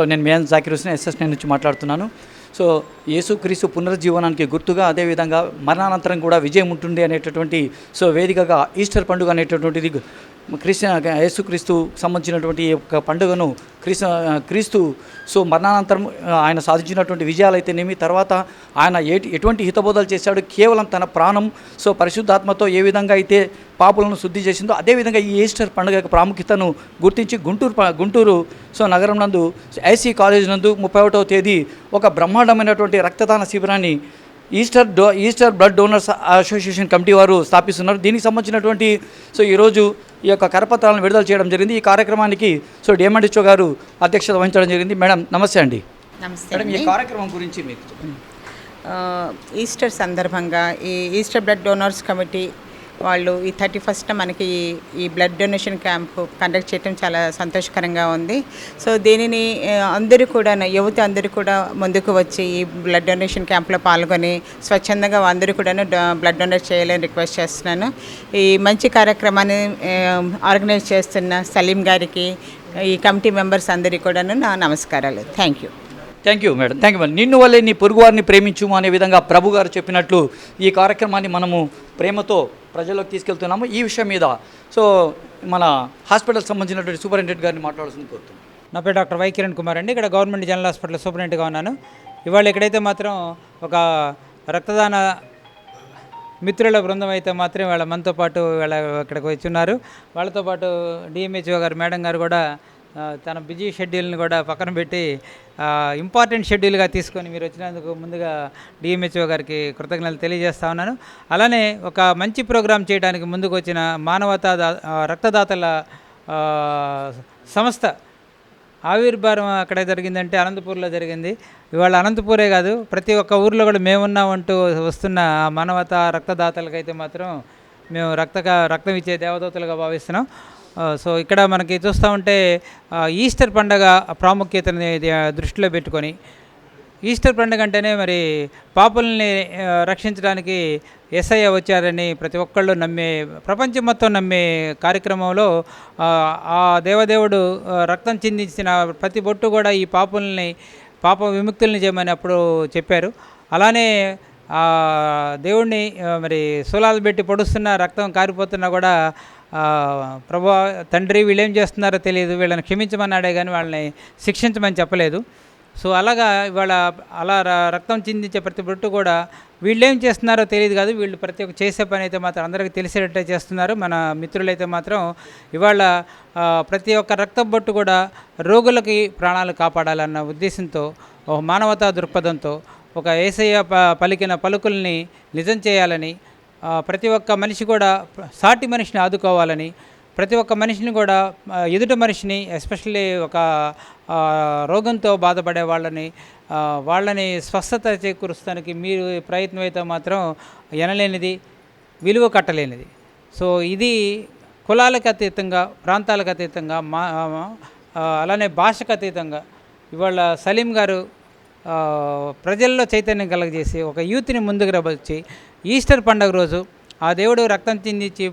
Hello నేను మేన్ Zakir Hussain SS నేను నుంచి మాట్లాడుతున్నాను. సో యేసుక్రీస్తు పునరుజ్జీవనానికి గుర్తుగా అదేవిధంగా మరణానంతరం కూడా విజయం ఉంటుంది అనేటటువంటి సో వేదికగా ఈస్టర్ పండుగ అనేటటువంటిది క్రిస్టియన్ యేసుక్రీస్తు సంబంధించినటువంటి ఈ యొక్క పండుగను క్రీస్తు క్రీస్తు సో మరణానంతరం ఆయన సాధించినటువంటి విజయాలు అయితేనేమి తర్వాత ఆయన ఎటువంటి హితబోధాలు చేశాడు కేవలం తన ప్రాణం సో పరిశుద్ధాత్మతో ఏ విధంగా అయితే పాపులను శుద్ధి చేసిందో అదేవిధంగా ఈ ఈస్టర్ పండుగ యొక్క ప్రాముఖ్యతను గుర్తించి గుంటూరు గుంటూరు సో నగరం నందు ఐసీ కాలేజ్ నందు ముప్పై ఒకటవ తేదీ ఒక బ్రహ్మాండమైనటువంటి రక్తదాన శిబిరాన్ని Easter do Easter blood donors association committee వారు స్థాపిస్తున్నారు. దీనికి సంబంధించినటువంటి సో ఈరోజు ఈ యొక్క కరపత్రాలను విడుదల చేయడం జరిగింది. ఈ కార్యక్రమానికి సో డిఎండిచో గారు అధ్యక్షత వహించడం జరిగింది. మేడం నమస్తే అండి. నమస్తే మేడం ఈ. కార్యక్రమం గురించి మీకు ఈస్టర్ సందర్భంగా ఈ ఈస్టర్ బ్లడ్ డోనర్స్ కమిటీ వాళ్ళు ఈ థర్టీ ఫస్ట్ మనకి ఈ- బ్లడ్ డొనేషన్ క్యాంప్ కండక్ట్ చేయడం చాలా సంతోషకరంగా ఉంది. సో దీనిని అందరూ కూడా యువత అందరూ కూడా ముందుకు వచ్చి ఈ బ్లడ్ డొనేషన్ క్యాంప్లో పాల్గొని స్వచ్ఛందంగా అందరూ కూడా బ్లడ్ డొనేట్ చేయాలని రిక్వెస్ట్ చేస్తున్నాను. ఈ మంచి కార్యక్రమాన్ని ఆర్గనైజ్ చేస్తున్న సలీం గారికి ఈ కమిటీ మెంబర్స్ అందరికీ కూడాను నా నమస్కారాలు. Thank you thank you madam thank you madam నిన్ను వల్లే నీ పొరుగువారిని ప్రేమించుము అనే విధంగా ప్రభు గారు చెప్పినట్లు ఈ కార్యక్రమాన్ని మనము ప్రేమతో ప్రజల్లోకి తీసుకెళ్తున్నాము. ఈ విషయం మీద సో మన హాస్పిటల్ సంబంధించినటువంటి సూపరింటెండెంట్ గారిని మాట్లాడాల్సింది కోరుతున్నాను నా పేరు డాక్టర్ వై కిరణ్ కుమార్ అండి. ఇక్కడ గవర్నమెంట్ జనరల్ హాస్పిటల్ సూపరింటెండెంట్గా ఉన్నాను. ఇవాళ ఇక్కడైతే మాత్రం ఒక రక్తదాన మిత్రుల బృందం అయితే మాత్రం వాళ్ళ మనతో పాటు వాళ్ళ ఇక్కడికి వచ్చి ఉన్నారు. వాళ్ళతో పాటు డిఎంహెచ్ఓ గారు మేడం గారు కూడా తన బిజీ షెడ్యూల్ని కూడా పక్కన పెట్టి ఇంపార్టెంట్ షెడ్యూల్గా తీసుకొని మీరు వచ్చినందుకు ముందుగా డిఎంహెచ్ఓ గారికి కృతజ్ఞతలు తెలియజేస్తా ఉన్నాను. అలానే ఒక మంచి ప్రోగ్రాం చేయడానికి ముందుకు వచ్చిన మానవతా దా- రక్తదాతల సంస్థ ఆవిర్భావం అక్కడ జరిగిందంటే అనంతపూర్లో జరిగింది. ఇవాళ అనంతపూరే కాదు ప్రతి ఒక్క ఊర్లో కూడా మేమున్నామంటూ వస్తున్న మానవతా రక్తదాతలకైతే మాత్రం మేము రక్తగా రక్తం ఇచ్చే దేవదూతలుగా భావిస్తున్నాం. సో ఇక్కడ మనకి చూస్తూ ఉంటే ఈస్టర్ పండగ ప్రాముఖ్యతని దృష్టిలో పెట్టుకొని ఈస్టర్ పండుగ అంటేనే మరి పాపుల్ని రక్షించడానికి ఎస్ఐ వచ్చారని ప్రతి ఒక్కళ్ళు నమ్మే ప్రపంచం మొత్తం నమ్మే కార్యక్రమంలో ఆ, దేవదేవుడు రక్తం చిందించిన ప్రతి బొట్టు కూడా ఈ పాపుల్ని పాప విముక్తుల్ని చేయమని అప్పుడు చెప్పారు. అలానే దేవుణ్ణి మరి సూలాలు పెట్టి పొడుస్తున్న రక్తం కారిపోతున్నా కూడా ప్రభా తండ్రి వీళ్ళు ఏం చేస్తున్నారో తెలియదు. వీళ్ళని క్షమించమన్నాడే కానీ వాళ్ళని శిక్షించమని చెప్పలేదు. సో అలాగా ఇవాళ అలా రక్తం చిందించే ప్రతి బొట్టు కూడా వీళ్ళేం చేస్తున్నారో తెలియదు కాదు. వీళ్ళు ప్రతి ఒక్క చేసే పని అయితే మాత్రం అందరికీ తెలిసేటట్టే చేస్తున్నారు. మన మిత్రులైతే మాత్రం ఇవాళ ప్రతి ఒక్క రక్త బొట్టు కూడా రోగులకి ప్రాణాలు కాపాడాలన్న ఉద్దేశంతో ఒక మానవతా దృక్పథంతో ఒక ఏసయ్య ప పలికిన పలుకుల్ని నిజం చేయాలని ప్రతి ఒక్క మనిషి కూడా సాటి మనిషిని ఆదుకోవాలని ప్రతి ఒక్క మనిషిని కూడా ఎదుటి మనిషిని ఎస్పెషల్లీ ఒక రోగంతో బాధపడే వాళ్ళని వాళ్ళని స్వస్థత చేకూరుస్తానికి మీరు ప్రయత్నం అయితే మాత్రం ఎనలేనిది విలువ కట్టలేనిది. సో ఇది కులాలకు అతీతంగా ప్రాంతాలకు అతీతంగా మా అలానే భాషకు అతీతంగా ఇవాళ సలీం గారు ప్రజల్లో చైతన్యం కలగజేసి ఒక యూత్ని ముందుకు రవచ్చి ఈస్టర్ పండుగ రోజు ఆ దేవుడు రక్తం చిందించి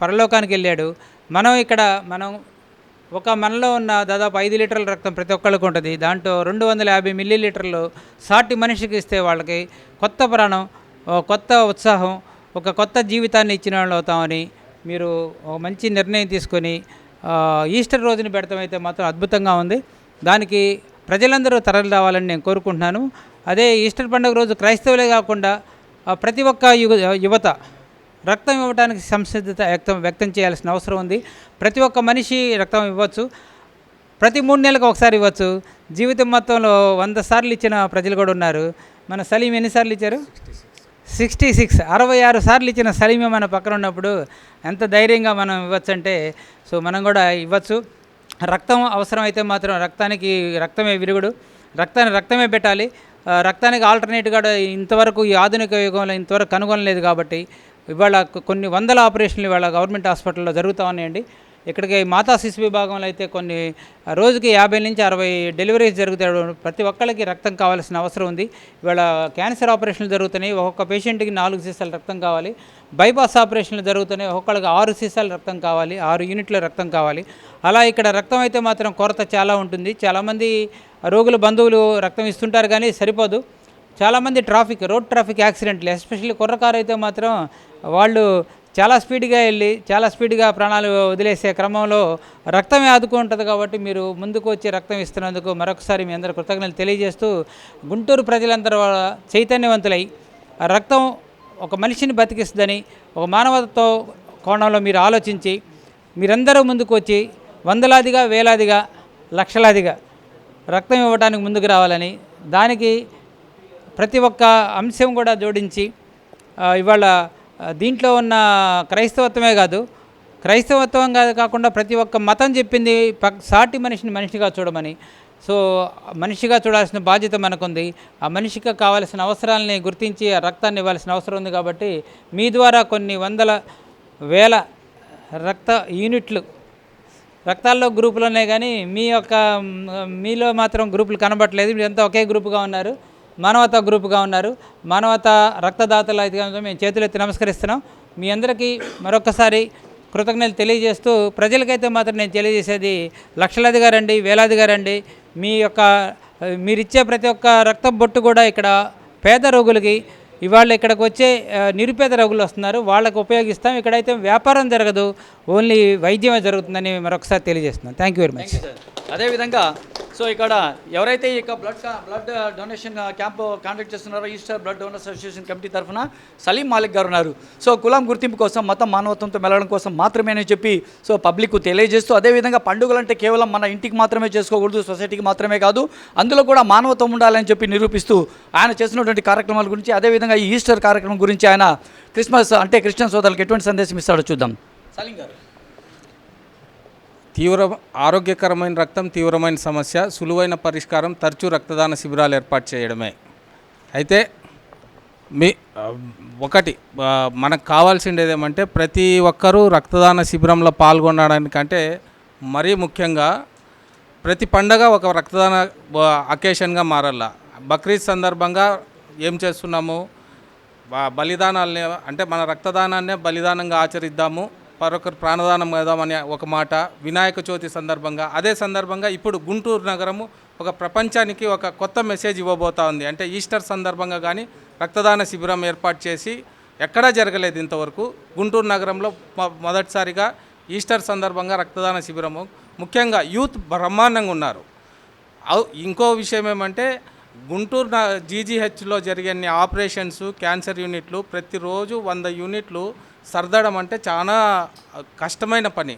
పరలోకానికి వెళ్ళాడు. మనం ఇక్కడ మనం ఒక మనలో ఉన్న దాదాపు ఐదు లీటర్ల రక్తం ప్రతి ఒక్కళ్ళకు ఉంటుంది. దాంట్లో రెండు వందల యాభై మిల్లీ లీటర్లు సాటి మనిషికి ఇస్తే వాళ్ళకి కొత్త ప్రాణం కొత్త ఉత్సాహం ఒక కొత్త జీవితాన్ని ఇచ్చిన వాళ్ళు అవుతామని మీరు ఒక మంచి నిర్ణయం తీసుకొని ఈస్టర్ రోజున పెడతాం అయితే మాత్రం అద్భుతంగా ఉంది. దానికి ప్రజలందరూ తరలి రావాలని నేను కోరుకుంటున్నాను. అదే ఈస్టర్ పండుగ రోజు క్రైస్తవులే కాకుండా ప్రతి ఒక్క యువ యువత రక్తం ఇవ్వడానికి సంసిద్ధత వ్యక్తం వ్యక్తం చేయాల్సిన అవసరం ఉంది. ప్రతి ఒక్క మనిషి రక్తం ఇవ్వచ్చు. ప్రతి మూడు నెలలకు ఒకసారి ఇవ్వచ్చు. జీవితం మొత్తంలో వంద సార్లు ఇచ్చిన ప్రజలు కూడా ఉన్నారు. మన సలీం ఎన్నిసార్లు ఇచ్చారు? Sixty six. అరవై ఆరు సార్లు ఇచ్చిన సలీమే మన పక్కన ఉన్నప్పుడు ఎంత ధైర్యంగా మనం ఇవ్వచ్చు అంటే సో మనం కూడా ఇవ్వచ్చు. రక్తం అవసరమైతే మాత్రం రక్తానికి రక్తమే విరుగుడు. రక్తాన్ని రక్తమే పెట్టాలి. రక్తానికి ఆల్టర్నేట్గా ఇంతవరకు ఈ ఆధునిక యుగంలో ఇంతవరకు కనుగొనలేదు కాబట్టి ఇవాళ కొన్ని వందల ఆపరేషన్లు ఇవాళ గవర్నమెంట్ హాస్పిటల్లో జరుగుతూ ఉన్నాయండి. ఇక్కడికి మాతా శిశు విభాగంలో అయితే కొన్ని రోజుకి యాభై నుంచి అరవై డెలివరీస్ జరుగుతాయి. ప్రతి ఒక్కరికి రక్తం కావాల్సిన అవసరం ఉంది. ఇవాళ క్యాన్సర్ ఆపరేషన్లు జరుగుతున్నాయి. ఒక్కొక్క పేషెంట్కి నాలుగు సీసాలు రక్తం కావాలి. బైపాస్ ఆపరేషన్లు జరుగుతున్నాయి. ఒక్కొక్కరికి ఆరు సీసాలు రక్తం కావాలి. ఆరు యూనిట్ల రక్తం కావాలి. అలా ఇక్కడ రక్తం అయితే మాత్రం కొరత చాలా ఉంటుంది. చాలామంది రోగుల బంధువులు రక్తం ఇస్తుంటారు కానీ సరిపోదు. చాలామంది ట్రాఫిక్ రోడ్ ట్రాఫిక్ యాక్సిడెంట్లు ఎస్పెషల్లీ కుర్రకారు అయితే మాత్రం వాళ్ళు చాలా స్పీడ్గా వెళ్ళి చాలా స్పీడ్గా ప్రాణాలు వదిలేసే క్రమంలో రక్తమే ఆదుకుంటుంది కాబట్టి మీరు ముందుకు వచ్చి రక్తం ఇస్తున్నందుకు మరొకసారి మీ అందరూ కృతజ్ఞతలు తెలియజేస్తూ గుంటూరు ప్రజలందరూ చైతన్యవంతులై ఆ రక్తం ఒక మనిషిని బతికిస్తుందని ఒక మానవతతో కోణంలో మీరు ఆలోచించి మీరందరూ ముందుకు వచ్చి వందలాదిగా వేలాదిగా లక్షలాదిగా రక్తం ఇవ్వడానికి ముందుకు రావాలని దానికి ప్రతి ఒక్క అంశం కూడా జోడించి ఇవాళ దీంట్లో ఉన్న క్రైస్తవత్వమే కాదు. క్రైస్తవత్వం కాదు కాకుండా ప్రతి ఒక్క మతం చెప్పింది పక్ సాటి మనిషిని మనిషిగా చూడమని. సో మనిషిగా చూడాల్సిన బాధ్యత మనకుంది. ఆ మనిషికి కావాల్సిన అవసరాలని గుర్తించి ఆ రక్తాన్ని ఇవ్వాల్సిన అవసరం ఉంది కాబట్టి మీ ద్వారా కొన్ని వందల వేల రక్త యూనిట్లు రక్తాల్లో గ్రూపులు ఉన్నాయి కానీ మీ యొక్క మీలో మాత్రం గ్రూపులు కనబట్టలేదు మీరంతా ఒకే గ్రూపుగా ఉన్నారు. మానవతా గ్రూపుగా ఉన్నారు. మానవతా రక్తదాతలు అయితే మేము చేతులెత్తి నమస్కరిస్తున్నాం. మీ అందరికీ మరొకసారి కృతజ్ఞతలు తెలియజేస్తూ ప్రజలకైతే మాత్రం నేను తెలియజేసేది లక్షలాదిగా రండి వేలాదిగా రండి మీ యొక్క మీరిచ్చే ప్రతి ఒక్క రక్త బొట్టు కూడా ఇక్కడ పేద రోగులకి ఇవాళ ఇక్కడికి వచ్చే నిరుపేద రోగులు వస్తున్నారు. వాళ్ళకు ఉపయోగిస్తాం. ఇక్కడైతే వ్యాపారం జరగదు. ఓన్లీ వైద్యమే జరుగుతుందని మరొకసారి తెలియజేస్తున్నాను థ్యాంక్ యూ వెరీ మచ్. అదేవిధంగా సో ఇక్కడ ఎవరైతే ఈ blood blood donation camp conduct చేస్తున్నారో Easter blood donor association committee తరఫున సలీం మాలిక్ గారు ఉన్నారు. సో కులం గుర్తింపు కోసం మతం మానవత్వంతో మెలగడం కోసం మాత్రమే అని చెప్పి సో పబ్లిక్ తెలియజేస్తూ అదేవిధంగా పండుగలు అంటే కేవలం మన ఇంటికి మాత్రమే చేసుకోకూడదు సొసైటీకి మాత్రమే కాదు అందులో కూడా మానవత్వం ఉండాలని చెప్పి నిరూపిస్తూ ఆయన చేసినటువంటి కార్యక్రమాల గురించి అదేవిధంగా ఈ ఈస్టర్ కార్యక్రమం గురించి ఆయన క్రిస్మస్ అంటే క్రిస్టియన్ సోదరులకు ఎటువంటి సందేశం ఇస్తాడో చూద్దాం. సలీం గారు. తీవ్ర ఆరోగ్యకరమైన రక్తం తీవ్రమైన సమస్య సులువైన పరిష్కారం తరచూ రక్తదాన శిబిరాలు ఏర్పాటు చేయడమే. అయితే మీ ఒకటి మనకు కావాల్సిండేది ఏమంటే ప్రతి ఒక్కరూ రక్తదాన శిబిరంలో పాల్గొనడానికంటే మరీ ముఖ్యంగా ప్రతి పండగ ఒక రక్తదాన అకేషన్గా మారల్లా. బక్రీద్ సందర్భంగా ఏం చేస్తున్నాము? బలిదానాలని అంటే మన రక్తదానాన్నే బలిదానంగా ఆచరిద్దాము. మరొకరు ప్రాణదానం చేద్దామనే ఒక మాట వినాయక చవితి సందర్భంగా అదే సందర్భంగా ఇప్పుడు గుంటూరు నగరము ఒక ప్రపంచానికి ఒక కొత్త మెసేజ్ ఇవ్వబోతా ఉంది. అంటే ఈస్టర్ సందర్భంగా కానీ రక్తదాన శిబిరం ఏర్పాటు చేసి ఎక్కడా జరగలేదు ఇంతవరకు. గుంటూరు నగరంలో మొదటిసారిగా ఈస్టర్ సందర్భంగా రక్తదాన శిబిరము. ముఖ్యంగా యూత్ బ్రహ్మాండంగా ఉన్నారు. ఇంకో విషయం ఏమంటే గుంటూరు జీజీహెచ్లో జరిగే ఆపరేషన్స్ క్యాన్సర్ యూనిట్లు ప్రతిరోజు వంద యూనిట్లు సర్దడం అంటే చాలా కష్టమైన పని.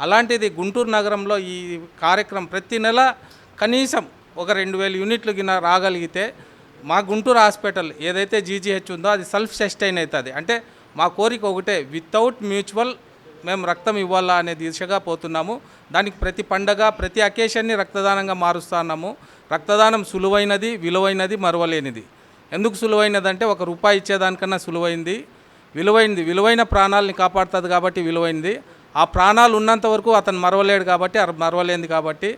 అలాంటిది గుంటూరు నగరంలో ఈ కార్యక్రమం ప్రతి నెల కనీసం ఒక రెండు వేల యూనిట్లు గిన రాగలిగితే మా గుంటూరు హాస్పిటల్ ఏదైతే జీజీహెచ్ ఉందో అది సెల్ఫ్ సస్టైన్ అవుతుంది. అంటే మా కోరిక ఒకటే వితౌట్ మ్యూచువల్ మేము రక్తం ఇవ్వాలా అనే దిశగా పోతున్నాము. దానికి ప్రతి పండగ ప్రతి అకేషన్ని రక్తదానంగా మారుస్తున్నాము. రక్తదానం సులువైనది విలువైనది మరువలేనిది. ఎందుకు సులువైనదంటే ఒక రూపాయి ఇచ్చేదానికన్నా సులువైంది. విలువైంది. విలువైన ప్రాణాలని కాపాడుతుంది కాబట్టి విలువైంది. ఆ ప్రాణాలు ఉన్నంత వరకు అతను మరవలేడు కాబట్టి మరవలేంది కాబట్టి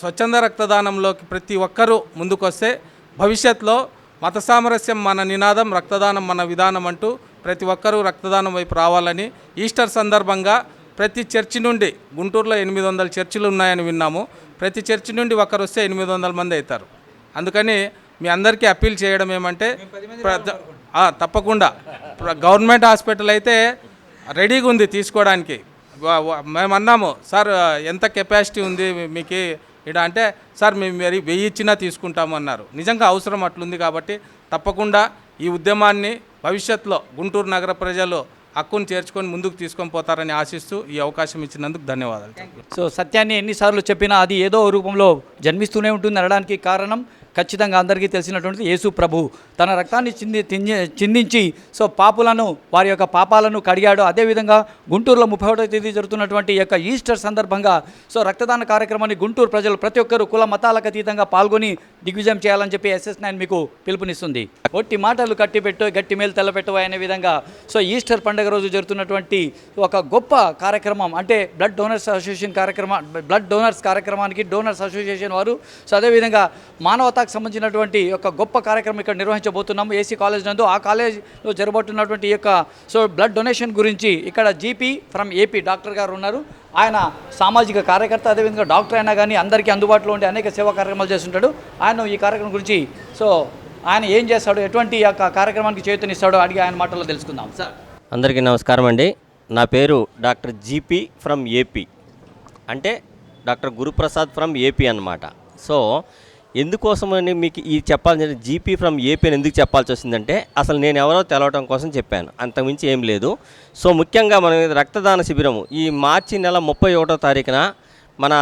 స్వచ్ఛంద రక్తదానంలోకి ప్రతి ఒక్కరూ ముందుకొస్తే భవిష్యత్తులో మత సామరస్యం మన నినాదం రక్తదానం మన విధానం అంటూ ప్రతి ఒక్కరూ రక్తదానం వైపు రావాలని ఈస్టర్ సందర్భంగా ప్రతి చర్చి నుండి గుంటూరులో ఎనిమిది వందల చర్చిలు ఉన్నాయని విన్నాము. ప్రతి చర్చి నుండి ఒకరు వస్తే ఎనిమిది వందల మంది అవుతారు. అందుకని మీ అందరికీ అప్పీల్ చేయడం ఏమంటే తప్పకుండా. గవర్నమెంట్ హాస్పిటల్ అయితే రెడీగా ఉంది తీసుకోవడానికి. మేము అన్నాము సార్ ఎంత కెపాసిటీ ఉంది మీకు? ఇడ అంటే సార్ మేము మరి వెయ్యి ఇచ్చినా తీసుకుంటాము అన్నారు. నిజంగా అవసరం అట్లుంది కాబట్టి తప్పకుండా ఈ ఉద్యమాన్ని భవిష్యత్తులో గుంటూరు నగర ప్రజలు హక్కును చేర్చుకొని ముందుకు తీసుకొని పోతారని ఆశిస్తూ ఈ అవకాశం ఇచ్చినందుకు ధన్యవాదాలు. సో సత్యాన్ని ఎన్నిసార్లు చెప్పినా అది ఏదో రూపంలో జన్మిస్తూనే ఉంటుంది అనడానికి కారణం ఖచ్చితంగా అందరికీ తెలిసినటువంటి యేసు ప్రభు. తన రక్తాన్ని చింది చిందించి సో పాపులను వారి యొక్క పాపాలను కడిగాడు. అదేవిధంగా గుంటూరులో ముప్పై ఒకటో తేదీ జరుగుతున్నటువంటి యొక్క ఈస్టర్ సందర్భంగా సో రక్తదాన కార్యక్రమాన్ని గుంటూరు ప్రజలు ప్రతి ఒక్కరు కుల మతాలకు అతీతంగా పాల్గొని దిగ్విజయం చేయాలని చెప్పి ఎస్ఎస్ నైన్ మీకు పిలుపునిస్తుంది. ఒట్టి మాటలు కట్టిపెట్టు గట్టి మేలు తెల్లపెట్టు అనే విధంగా సో ఈస్టర్ పండుగ రోజు జరుగుతున్నటువంటి ఒక గొప్ప కార్యక్రమం. అంటే బ్లడ్ డోనర్స్ అసోసియేషన్ కార్యక్రమ బ్లడ్ డోనర్స్ కార్యక్రమానికి డోనర్స్ అసోసియేషన్ వారు. సో అదేవిధంగా మానవతాకు సంబంధించినటువంటి ఒక గొప్ప కార్యక్రమం ఇక్కడ నిర్వహించబోతున్నాము. ఏసీ కాలేజ్ నందు ఆ కాలేజ్లో జరగబోతున్నటువంటి యొక్క సో బ్లడ్ డొనేషన్ గురించి ఇక్కడ జీపీ ఫ్రమ్ ఏపీ డాక్టర్ గారు ఉన్నారు. ఆయన సామాజిక కార్యకర్త అదేవిధంగా డాక్టర్ అయినా కానీ అందరికీ అందుబాటులో ఉండే అనేక సేవా కార్యక్రమాలు చేస్తుంటాడు. ఆయన ఈ కార్యక్రమం గురించి సో ఆయన ఏం చేస్తాడు ఎటువంటి ఈ యొక్క కార్యక్రమానికి చేతునిస్తాడో అడిగి ఆయన మాటల్లో తెలుసుకుందాం. సార్. అందరికీ నమస్కారం అండి. నా పేరు డాక్టర్ జీపీ ఫ్రమ్ ఏపీ. అంటే డాక్టర్ గురుప్రసాద్ ఫ్రమ్ ఏపీ అన్నమాట. సో ఎందుకోసమని మీకు ఈ చెప్పాల్సిన జీపీ ఫ్రమ్ ఏపీ అని ఎందుకు చెప్పాల్సి వచ్చిందంటే అసలు నేను ఎవరో తెలవటం కోసం చెప్పాను. అంతకుమించి ఏం లేదు. సో ముఖ్యంగా మన రక్తదాన శిబిరము. ఈ మార్చి నెల ముప్పై ఒకటో తారీఖున మన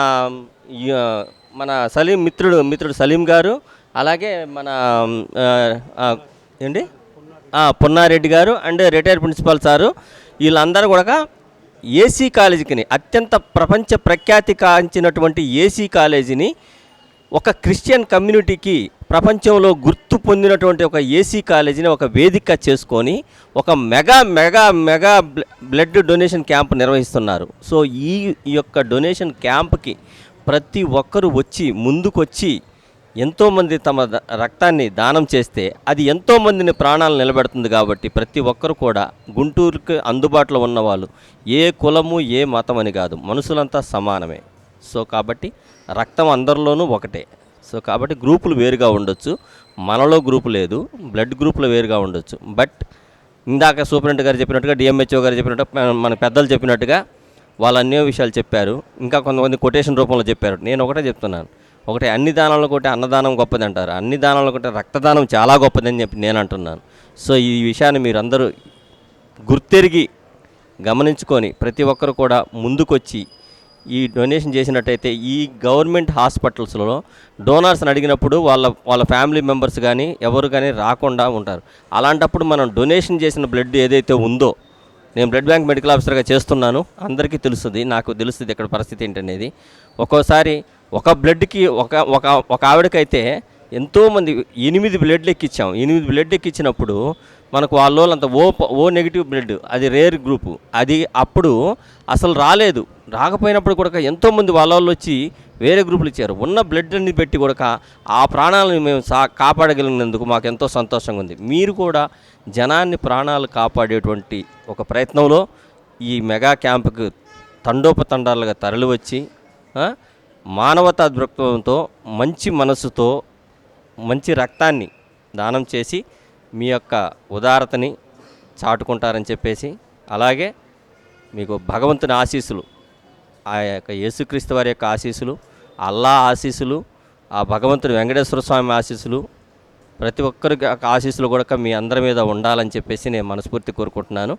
మన సలీం మిత్రుడు మిత్రుడు సలీం గారు అలాగే మన ఏంటి? పున్నారెడ్డి గారు అండ్ రిటైర్డ్ ప్రిన్సిపాల్ సారు వీళ్ళందరూ కూడా ఏసీ కాలేజీకి అత్యంత ప్రపంచ ప్రఖ్యాతి కాంచినటువంటి ఏసీ కాలేజీని ఒక క్రిస్టియన్ కమ్యూనిటీకి ప్రపంచంలో గుర్తు పొందినటువంటి ఒక ఏసీ కాలేజీని ఒక వేదిక చేసుకొని ఒక mega mega mega blood donation camp నిర్వహిస్తున్నారు. సో ఈ యొక్క డొనేషన్ క్యాంప్కి ప్రతి ఒక్కరూ వచ్చి ముందుకొచ్చి ఎంతోమంది తమ రక్తాన్ని దానం చేస్తే అది ఎంతోమందిని ప్రాణాలు నిలబెడుతుంది కాబట్టి ప్రతి ఒక్కరు కూడా గుంటూరుకి అందుబాటులో ఉన్నవాళ్ళు ఏ కులము ఏ మతం అని కాదు. మనుషులంతా సమానమే. సో కాబట్టి రక్తం అందరిలోనూ ఒకటే. సో కాబట్టి గ్రూపులు వేరుగా ఉండొచ్చు. మనలో గ్రూపు లేదు బ్లడ్ గ్రూపులు వేరుగా ఉండొచ్చు. బట్ ఇందాక సూపరింటెండెంట్ గారు చెప్పినట్టుగా డిఎంహెచ్ఓ గారు చెప్పినట్టుగా మన పెద్దలు చెప్పినట్టుగా వాళ్ళు అన్ని విషయాలు చెప్పారు. ఇంకా కొంతమంది కొటేషన్ రూపంలో చెప్పారు. నేను ఒకటే చెప్తున్నాను. ఒకటి అన్ని దానాలు కొట్టే అన్నదానం గొప్పది అంటారు అన్ని దానాలు కొట్టే రక్తదానం చాలా గొప్పదని చెప్పి నేను అంటున్నాను. సో ఈ విషయాన్ని మీరందరూ గుర్తెరిగి గమనించుకొని ప్రతి ఒక్కరు కూడా ముందుకొచ్చి ఈ డొనేషన్ చేసినట్టయితే ఈ గవర్నమెంట్ హాస్పిటల్స్లో డోనార్స్ని అడిగినప్పుడు వాళ్ళ వాళ్ళ ఫ్యామిలీ మెంబర్స్ కానీ ఎవరు కానీ రాకుండా ఉంటారు. అలాంటప్పుడు మనం డొనేషన్ చేసిన బ్లడ్ ఏదైతే ఉందో నేను బ్లడ్ బ్యాంక్ మెడికల్ ఆఫీసర్గా చేస్తున్నాను అందరికీ తెలుస్తుంది నాకు తెలుస్తుంది ఇక్కడ పరిస్థితి ఏంటనేది. ఒక్కోసారి ఒక బ్లడ్కి ఒక ఒక ఒక ఆవిడకైతే ఎంతోమంది ఎనిమిది బ్లడ్లు ఎక్కించాం ఎనిమిది బ్లడ్ ఎక్కించినప్పుడు మనకు వాళ్ళంతా ఓ ఓ నెగిటివ్ బ్లడ్ అది రేర్ గ్రూపు. అది అప్పుడు అసలు రాలేదు. రాకపోయినప్పుడు కూడా ఎంతోమంది వాళ్ళ వాళ్ళు వచ్చి వేరే గ్రూపులు ఇచ్చారు. ఉన్న బ్లడ్ అన్ని పెట్టి కూడా ఆ ప్రాణాలను మేము సా కాపాడగలిగినందుకు మాకు ఎంతో సంతోషంగా ఉంది. మీరు కూడా జనాన్ని ప్రాణాలు కాపాడేటువంటి ఒక ప్రయత్నంలో ఈ మెగా క్యాంపుకు తండోపతండాలుగా తరలివచ్చి ఆ, మానవతా దృక్పథంతో మంచి మనసుతో మంచి రక్తాన్ని దానం చేసి మీ యొక్క ఉదారతని చాటుకుంటారని చెప్పేసి అలాగే మీకు భగవంతుని ఆశీస్సులు ఆ యొక్క యేసుక్రీస్తు వారి యొక్క ఆశీస్సులు అల్లా ఆశీస్సులు ఆ భగవంతుడు వెంకటేశ్వర స్వామి ఆశీస్సులు ప్రతి ఒక్కరికి ఆశీస్సులు కూడా మీ అందరి మీద ఉండాలని చెప్పేసి నేను మనస్ఫూర్తి కోరుకుంటున్నాను.